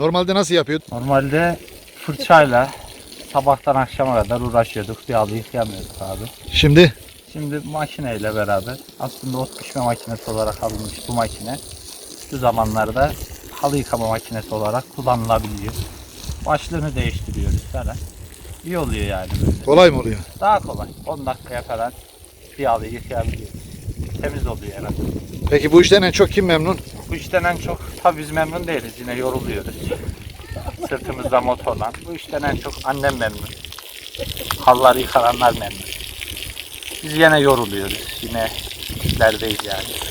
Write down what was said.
Normalde nasıl yapıyordun? Normalde fırçayla sabahtan akşama kadar uğraşıyorduk. Bir halı yıkayamıyorduk abi. Şimdi Şimdi makineyle beraber aslında ot pişme makinesi olarak alınmış bu makine şu zamanlarda halı yıkama makinesi olarak kullanılabiliyor. Başlığını değiştiriyoruz falan. İyi oluyor yani böyle. kolay mı oluyor? Daha kolay. 10 dakikaya falan bir halı yıkayabiliyoruz. Temiz oluyor azından. Peki bu işten en çok kim memnun? Bu işten en çok tabii biz memnun değiliz. Yine yoruluyoruz. Sırtımızda motorla. Bu işten en çok annem memnun. Halları yıkananlar memnun. Biz yine yoruluyoruz. Yine işlerdeyiz yani.